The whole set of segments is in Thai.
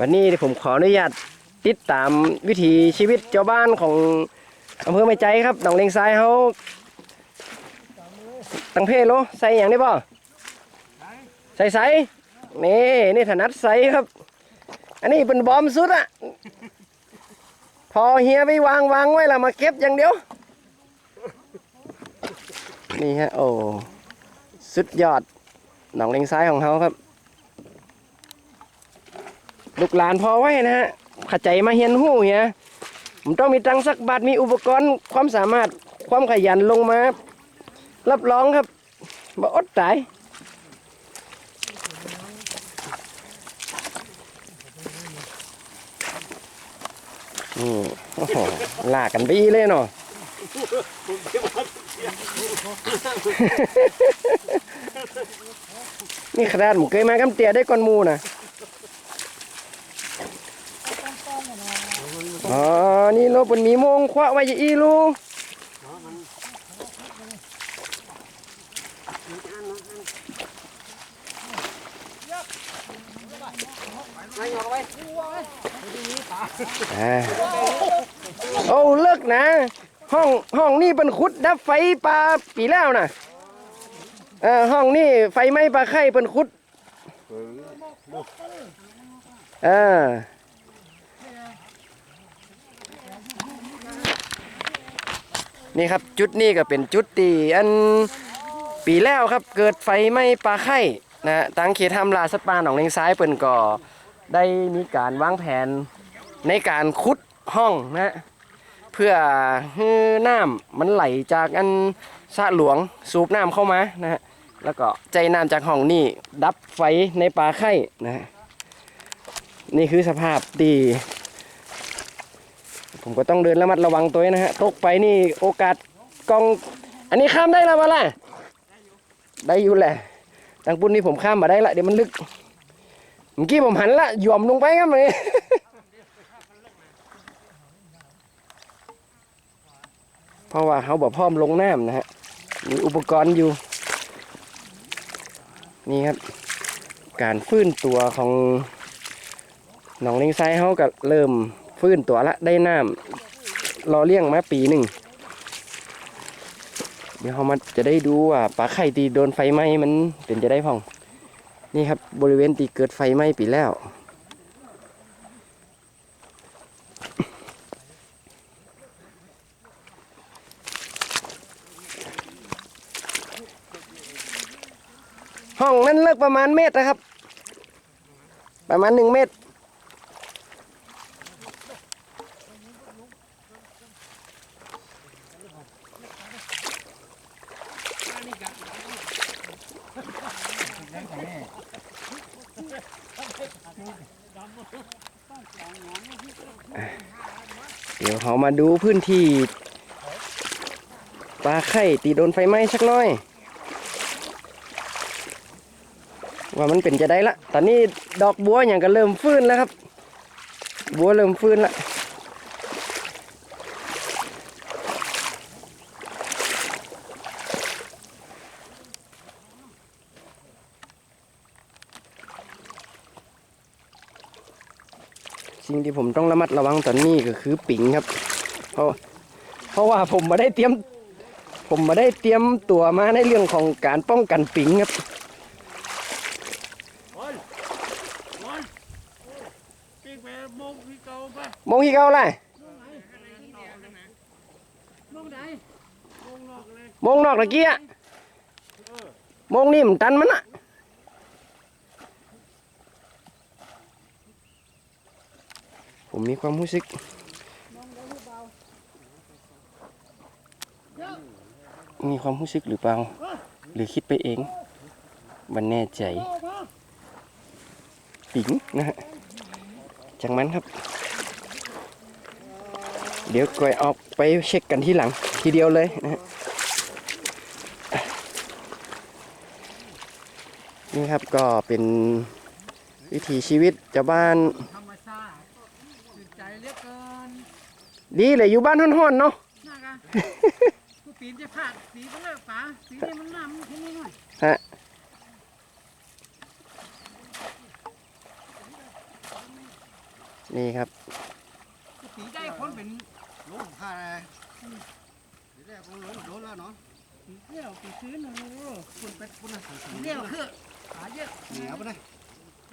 วันนี้ผมขออนุญาตติดตามวิถีชีวิตเจ้าบ้านของอำเภอไม่ใจครับหนองเลงซ้ายเขาตั้งเพศโลใส่อย่างนี้ป่ะใส่ใส่นี่นี่ถนัดใส่ครับ อันนี้เป็นบอมสุดอะพอเฮียไปวางวางไว้และมาเก็บอย่างเดียว นี่ฮะโอ้สุดยอดหนองเลงซ้ายของเขาครับ ลูกหลานพอไว้นะฮะขัดใจมาเฮียนหู้เฮียผมต้องมีตังสักบาทมีอุปกรณ์ความสามารถความขยันลงมา รับรองครับบ่อดตายนี่โอ้โหลากกันไปอีเลยเนาะนี่ขนาดหมูเคยมากำเตียได้ก่อนมูนะ อ๋อ นี่โลบนมีมงคว้าไว้จะอีลูอ่าโอ้เลิกนะ ห้องห้องนี่เป็นขุดดับไฟปลาปีแล้วนะเออห้องนี่ไฟไหม้ปลาไข่เป็นขุดเออ นี่ครับจุดนี้ก็เป็นจุดตีอันปีแล้วครับเกิดไฟไหม้ปลาไข่นะฮะทางเขตทำลาสปาหนองเลงซ้ายเปิ่นก็ได้มีการวางแผนในการขุดห้องนะเพื่อให้น้ำมันไหลจากอันสะหลวงสูบน้ำเข้ามานะฮะแล้วก็ใจน้ำจากห้องนี่ดับไฟในปลาไข่นะฮะนี่คือสภาพดี ผมก็ต้องเดินระมัดระวังตัวนะฮะตกไปนี่โอกาสกอง อันนี้ข้ามได้แล้วมาล่ะได้อยู่แหละทางปุ่นนี่ผมข้ามมาได้ละเดี๋ยวมันลึกเมื่อกี้ผมหันละหย่วมลงไปครับเลยเพราะว่าเขาบอกพร้อมลงน้ำนะฮะมีอุปกรณ์อยู่ นี่ครับ การฟื้นตัวของหนองเลงไซเขาก็เริ่ม ฟื้นตัวละได้น้ำรอเลี้ยงมาปีหนึ่งเดี๋ยวเขามาจะได้ดูว่าปลาไข่ตีโดนไฟไหม้มันเป็นจะได้พอง นี่ครับบริเวณตีเกิดไฟไหม้ปีแล้ว ห้องนั้นเลิกประมาณเมตรนะครับ ประมาณหนึ่งเมตร เดี๋ยวเขามาดูพื้นที่ปลาไข่ตีโดนไฟไหม้สักหน้อย ว่ามันเป็นจะได้ละ ตอนนี้ดอกบัวอย่างก็เริ่มฟื้นแล้วครับ บัวเริ่มฟื้นละ สิ่งที่ผมต้องระมัดระวังตอนนี้ก็คือปิงครับ เพราะเพราะว่าผมมาได้เตรียม ผมมาได้เตรียมตัวมาในเรื่องของการป้องกันปิงครับปีกไปมงพี่เก่าไมองที่เขาไรมงไหนมงนอกเลยมองนอกตะกี้อะมองนี่มันตันมันอะ ผมมีความรู้สึกมีความรู้สึกหรือเปล่า หรือคิดไปเองมันแน่ใจปิ๋งนะฮะจังมันครับ เดี๋ยวก่อยออกไปเช็คกันที่หลัง ทีเดียวเลยนะฮะนี่ครับก็เป็นวิถีชีวิตชาวบ้าน ธรรมชาติจิตใจเหลือเกิน ดีเลยอยู่บ้านห้อนๆเนาะน่ากะผู้ปีนจะพลาดสีก็เลิกป๋าสีนี่มันน้ำแค่นี้หน่อยฮะนี่ครับปีได้คนเป็นลงผ้าเลยทีแรกผมลงโดนแล้วเนาะปีเดียวปีซื้อหนูคุณเป็ดคุณนะปีเดียวคือหาเยอะเหนียวไปเลย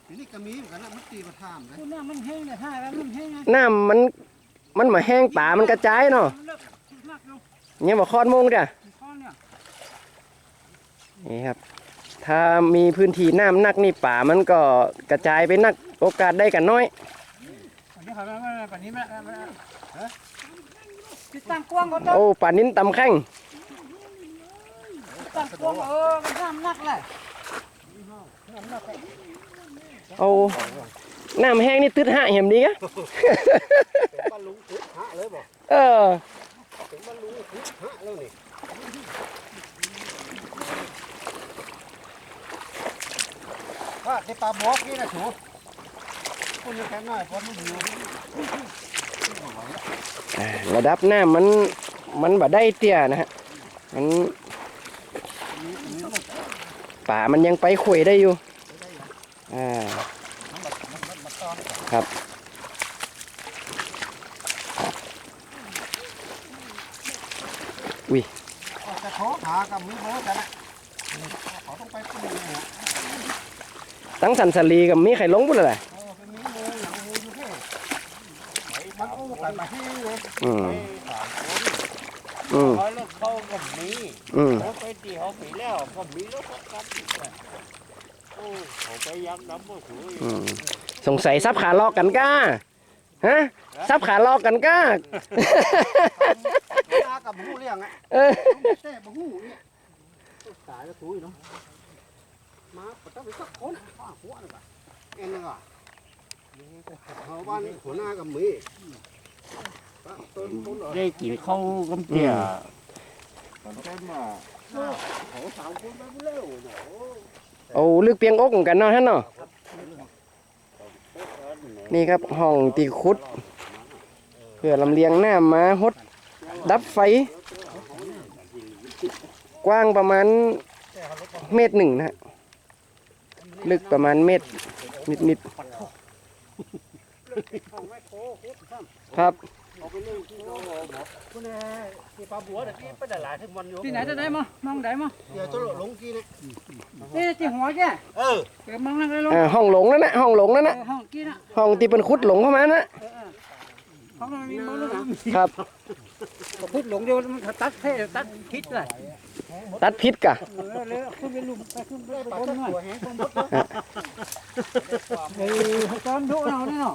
ทีนี้ก็มีเหมือนกันนะมันตีมาทามเลยคุณน้ามันแห้งเลยท่าแล้วมันแห้งไงน้ำมัน มันมาแห้งป่ามันกระจายเนาะมันเลิกมากลงเนี่ยมาคอดโมงจ้ะข้อเนี่ยนี่ครับ ถ้ามีพื้นที่น้ำหนักนี่ป่ามันก็กระจายไปนักโอกาสได้กันน้อยวันนี้เขาไม่ไม่วันนี้ไม่ไม่ฮะติดตั้งกว้างก็ต้องโอ้ป่านิ้นตำแข้งตั้งกว้างเออมันน้ำหนักเลยเอา น้ำแห้งนี่ตึดหะเห็มดีกะถึงบ้าลุงถึงหะเลยบอกเออถึงบ้านลุงถึงหะแล้วนี่ว่าในปลาบอกนี่นะถูคุณยังแค่น้อยพอมันอยู่อ่าระดับน้ำมันมันบ่ได้เตี้ยนะฮะมันป่ามันยังไปขุยได้อยู่อ่า ครับออกจะขอหากับมือโบกันนะเขาต้องไปปีนหัวตั้งสันสลีกับมีไข่ลงปุ่นเลยเออเป็นมือโบอย่างมืออยู่แค่มันโอ้ไปมาที่เลยอืมอืมเขาแล้วเขาก็มีอืมเขาไปตีเขาปีแล้วก็มีแล้วก็กันโอ้เขาไปยักน้ำบ่สวยอืม สงสัยซับขาลอกกันก้าฮะซับขาลอกกันก้าหากับหูเลี้ยงอะเออแต่บ่หูเนี่ยตายแล้วถุยเนาะมาปะต้องไปสักคนข้าหัวนี่ป่ะเอ็นนึงอะเขาบ้านหัวหน้ากับมือต้นต้นได้กินข้าวกับเตี้ยเขาสามคนไปเร็วเนาะโอ้ลึกเปียงอกเหมือนกันเนาะท่านเนาะ นี่ครับห้องตีคุด เพื่อลำเลียงน้ำมาหด ดับไฟ กว้างประมาณเมตรหนึ่งนะฮะลึกประมาณเมตรนิดนิดๆครับ ที่ไหนจะได้มั้งมองได้มั้งเดี๋ยวจะลงกี่เนี่ยนี่ที่หัวแกเออเกิดมองนั่งเลยลงอ่าห้องหลงนั่นนะห้องหลงนั่นนะห้องกี้นะห้องที่เป็นคุดหลงเข้ามานะห้องมันมีมองลูกครับก็พูดหลงเดียวมันตัดเท่ตัดคิดเลยตัดพิษกะขึ้นไปลุมไปขึ้นไปบนหน่อยเออตอนดุเราเนี่ยเนา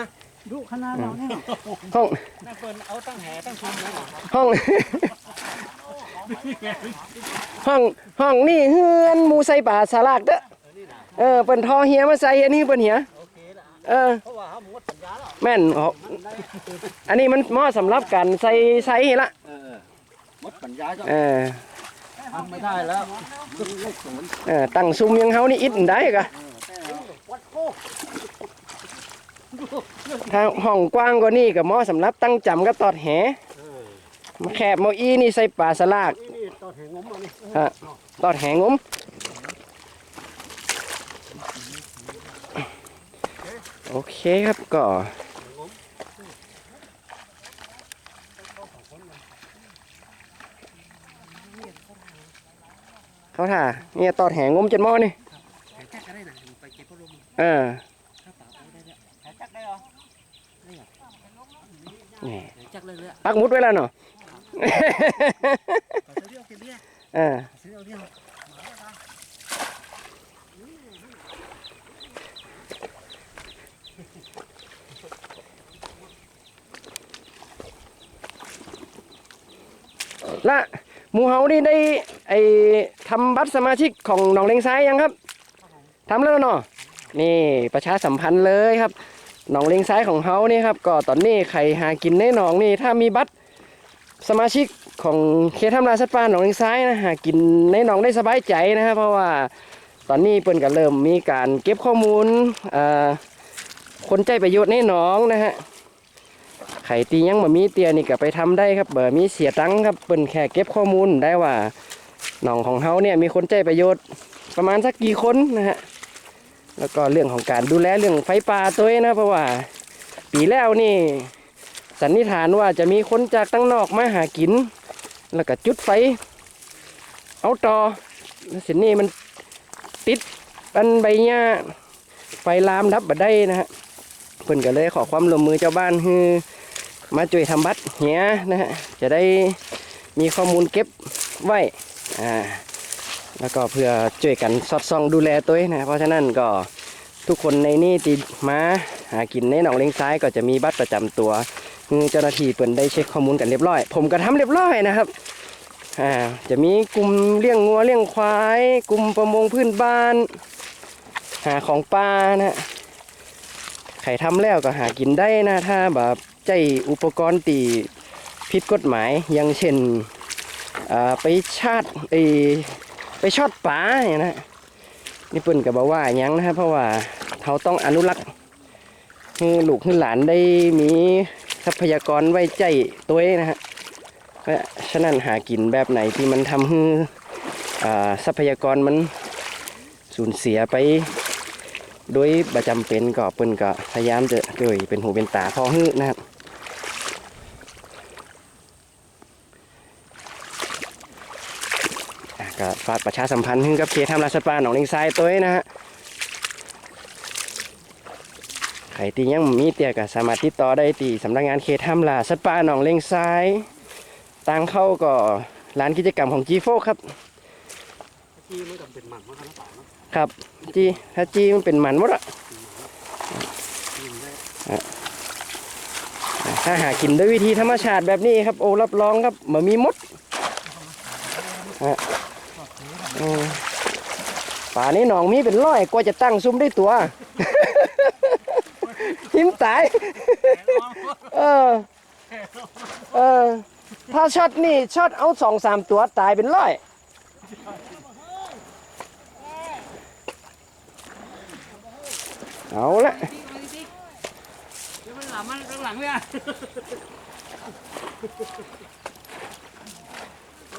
ะ ดุขนาดเราเนี่ยเนาะห้องนั่นเปิ้นเอาตั้งแห่ตั้งชุมเลยห้องห้องห้องนี่เฮือนหมูใส่ป่าสาลากเด้อเออเปิ้นทอเฮียมาใส่อันนี้เปิ้นเหียเออเพราะว่าเขาหมดสัญญาแล้วแม่นอ๋ออันนี้มันเหมาะสำหรับการใส่ใส่ละเออหมดสัญญาก็เออทำไม่ได้แล้วเออตั้งซุ้มยังเฮานี่อิดได้กะ ถ้าห้องกว้างกว่านี้ก็เหมาะสำหรับตั้งจำกับตอดแหมาแคบเมาอีนี่ใส่ป่าสลากนี่นี่ตอนแห่งงมมานี่ฮะตอดแหงมโอเคครับก็เขาถ่าเนี่ยตอดแหงมจนหม้อนี่แจ็คก็ได้นะไปเก็บพัดลมเออ แจ็คได้เหรอ นี่แจ็คเลยเลยปักหมุดไว้แล้วเนาะซื้อเดียวเก็บเบี้ยเออซื้อเอาเดียวละหมูเฮานี่ได้ไอ้ทำบัตรสมาชิกของหนองเลงซ้ายยังครับทำแล้วเนาะนี่ประชาสัมพันธ์เลยครับ หนองเลงซ้ายของเฮานี่ครับก็ตอนนี้ใครหากินในหนองนี่ถ้ามีบัตรสมาชิกของเขตทำลายสัตว์ป่าหนองเลงซ้ายนะหากินในหนองได้สบายใจนะครับเพราะว่าตอนนี้เปิ้นก็เริ่มมีการเก็บข้อมูลคนใจประโยชน์ในหนองนะฮะไข่ตียังบะมีเตียนี่ก็ไปทำได้ครับเบอมีเสียตังค์ครับเปิ้นแค่เก็บข้อมูลได้ว่าหนองของเฮาเนี่ยมีคนใจประโยชน์ประมาณสักกี่คนนะฮะ แล้วก็เรื่องของการดูแลเรื่องไฟป่าตัวเองนะเพราะว่า ปีแล้วนี่สันนิษฐานว่าจะมีคนจากตั้งนอกมาหากิน แล้วก็จุดไฟ เอาต่อแล้วสินี่มันติดปันใบหญ้าไฟลามดับบัดได้นะฮะเพิ่นก็เลยขอความร่วมมือเจ้าบ้านคือมาช่วยทำบัตรเหียนะฮะจะได้มีข้อมูลเก็บไว้อ่า แล้วก็เพื่อช่วยกันสอดส่องดูแลตัวเองนะเพราะฉะนั้นก็ทุกคนในนี่ที่มาหากินในหนองเลงซ้ายก็จะมีบัตรประจำตัวเจ้าหน้าที่เปิ่นได้เช็คข้อมูลกันเรียบร้อย ผมก็ทำเรียบร้อยนะครับอ่าจะมีกลุ่มเลี้ยงงัวเลี้ยงควาย กลุ่มประมงพื้นบ้าน หาของปลานะใครทำแล้วก็หากินได้นะถ้าแบบใจอุปกรณ์ตีผิดกฎหมายอย่างเช่นไปชาติไอ ไปชอดปลาอย่างนะนี่เปิ่นก็บอกว่ายังนะครับเพราะว่าเขาต้องอนุรักษ์ให้ลูกให้หลานได้มีทรัพยากรไว้ใจตัวเองนะฮะเพราะฉะนั้นหากินแบบไหนที่มันทำให้ทรัพยากรมันสูญเสียไปโดยประจำเป็นก็เปิ้นก็พยายามจะโดยเป็นหูเป็นตาพอฮื้อนะครับอะ ก็ฝากประชาสัมพันธ์ให้กับเขตทำราชปลาหนองลิงทรายตัวเองนะฮะใครที่ยังมีเตียก็สามารถติดต่อได้ที่สำนักงานเขตทำลาสัตว์ป่าหนองเลงทรายตังเข้าก็ร้านกิจกรรมของ G4 ครับที่มันก็เป็นหมันมันกันหรือเปล่าครับจีถ้าจีมันเป็นหมันหมดอะอะถ้าหากินด้วยวิธีธรรมชาติแบบนี้ครับโอ้รับรองครับเหมันมีมด อืมป่านี้หนองมีเป็นร้อยกว่าจะตั้งซุ้มได้ตัว หิมตาย เออ เออ ถ้าช็อตนี่ช็อตเอาสองสามตัวตายเป็นร้อยเอาละเดี๋ยวมันหลังมันหลังเลยอะ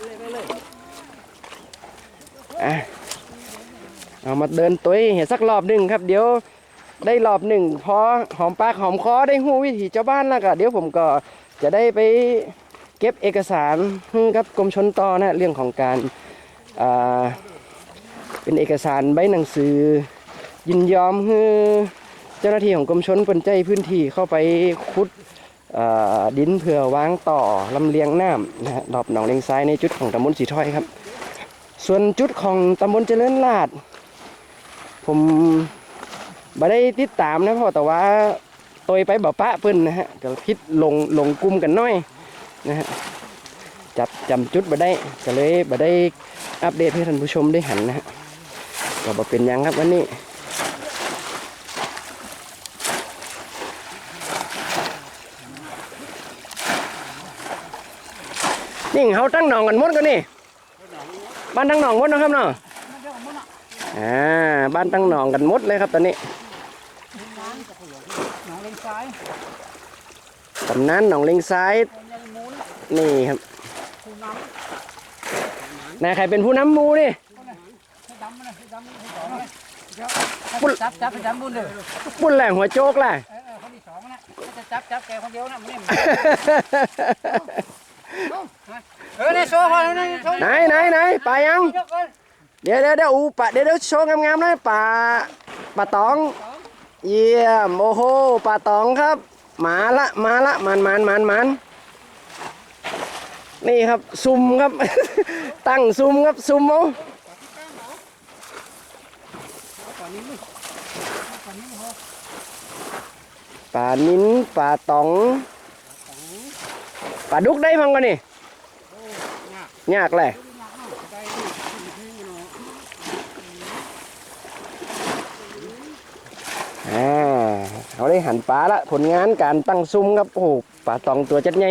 อะเเอามาเดินตุ้ยเห็นสักรอบหนึ่งครับ เดี๋ยวได้รอบหนึ่งพอหอมปากหอมคอได้หู้วิถีเจ้าบ้านแล้วก็เดี๋ยวผมก็จะได้ไปเก็บเอกสารให้กับกรมชนต่อนะเรื่องของการเป็นเอกสารใบหนังสือ ยินยอมให้เจ้าหน้าที่ของกรมชนเป็นใจพื้นที่เข้าไปขุดดินเพื่อวางต่อลำเลียงน้ำนะฮะรอบหนองเลงซ้ายในจุดของตำบลสีถ้อยครับ ส่วนจุดของตำบลเจริญราษฎร์ผมไม่ได้ติดตามนะเพราะแต่ว่าตัวไปบ่ปะเพิ่นนะฮะก็พิดลงลงกลุ่มกันน้อยนะฮะจับจำจุดมาได้ก็เลยมาได้อัปเดตให้ท่านผู้ชมได้หันนะฮะก็บ่เป็นยังครับวันนี้นี่เขาตั้งหนองกันหมดกันนี่ บ้านตั้งหนองหมดนะครับเนาะอ่าบ้านตั้งหนองกันหมดเลยครับตอนนี้หนองเลงซ้ายตำนานหนองเลงซ้ายนี่ครับนายใครเป็นผู้นำมูนี่ำให้ดำมันจับจับไปดำบุญเลยปุ่นแหล่งหัวโจกแหละเออเออคนที่สองนะจะจับจับแกคนเดียวนะมันนี่ย เออเนี่ยโซ่พอแล้วนะโซ่ไหนไหนไหนปลายัง เดี๋ยวก่อเดี๋ยวเดี๋ยวอูปลาเดี๋ยวเดี๋ยวโชว์งามๆเลยปลาปลาตอง เยี่ยมโอ้โหปลาตองครับมาละมาละมันมันมันมันนี่ครับซุ่มครับ ตั้งซุ่มครับซุ่มเอาปลานิ้นปลาตอง ปลาดุกได้พังกันนี่ยากเลยอ่าเขาได้หันปลาละผลงานการตั้งซุ่มครับโอ้โหปลาตองตัวจัดใหญ่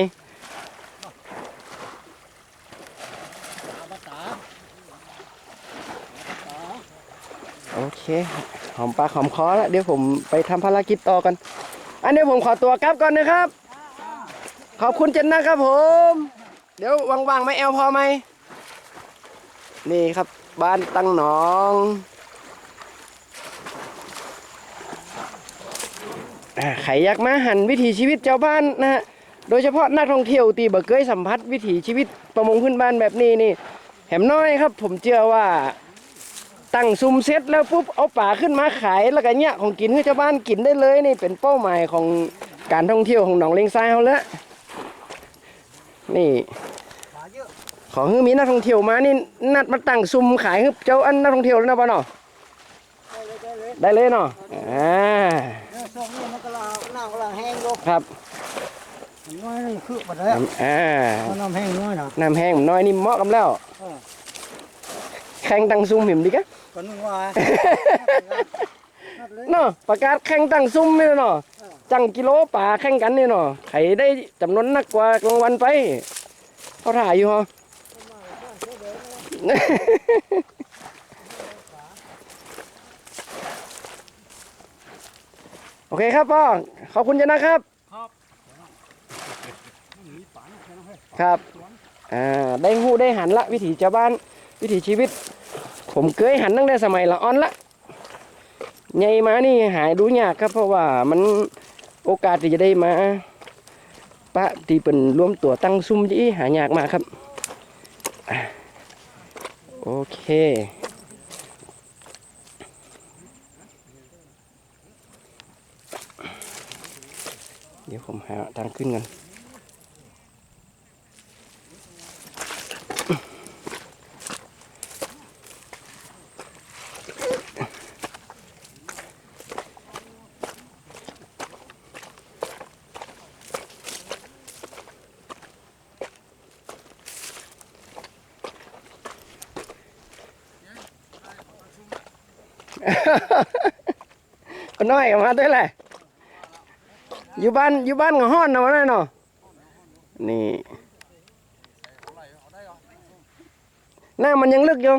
โอเคหอมปากหอมคอแล้วเดี๋ยวผมไปทำภารกิจต่อกัน อันนี้ผมขอตัวกลับก่อนนะครับ ขอบคุณเจนนะครับผม เดี๋ยวว่างๆไม่แอลพอไหม นี่ครับบ้านตั้งหนองอ่าใครอยากมาหันวิถีชีวิตชาวบ้านนะฮะ โดยเฉพาะนักท่องเที่ยวตีบ่เคยสัมผัสวิถีชีวิตประมงพื้นบ้านแบบนี้นี่แหมน้อยครับ ผมเชื่อว่าตั้งซุมเซ็ตแล้วปุ๊บเอาป่าขึ้นมาขายแล้วก็เนี่ยของกินให้ชาวบ้านกินได้เลยนี่เป็นเป้าหมายของการท่องเที่ยวของหนองเลงทรายเขาแล้ว นี่ขาเยอะขอให้มีนักท่องเที่ยวมานี่นัดมาตั้งซุมขายให้เจ้าอันนักท่องเที่ยวแล้วนะป่ะเนาะได้เลยได้เลยได้เลยเนาะอ่าเนี่ยช่วงนี้มันกำลังน้ำกำลังแห้งอยู่ครับมันน้อยนี่คือหมดเลยอ่ามันน้ำแห้งน้อยนะน้ำแห้งน้อยนี่เหมาะกับแล้วเออแข่งตั้งซุมหิมดีกะก็นึกว่านัดเลยเนาะประกาศแข่งตั้งซุ่มนี่เนาะ จังกิโลป่าแข่งกันนี่เนาะใครได้จำนวนนักกว่ารางวัลไปเขาถ่ายอยู่ฮะโอเคครับพ่อ ขอบคุณจะนะครับ ครับ อ่า ได้หู้ได้หันละ วิถีชาวบ้าน วิถีชีวิต ผมเคยหันตั้งแต่สมัยละอ่อนละใหญ่มานี่หายดูยากครับเพราะว่ามัน โอกาสที่จะได้มาปะที่เป็นรวมตัวตั้งซุ่มยี่หายากมากครับ โอเค เดี๋ยวผมหาทางขึ้นกัน ก็น้อยออกมาด้วยแหละอยู่บ้านอยู่บ้านก็ฮ้อนนะวะนั่นเนาะนี่หน้ามันยังลึกอยู่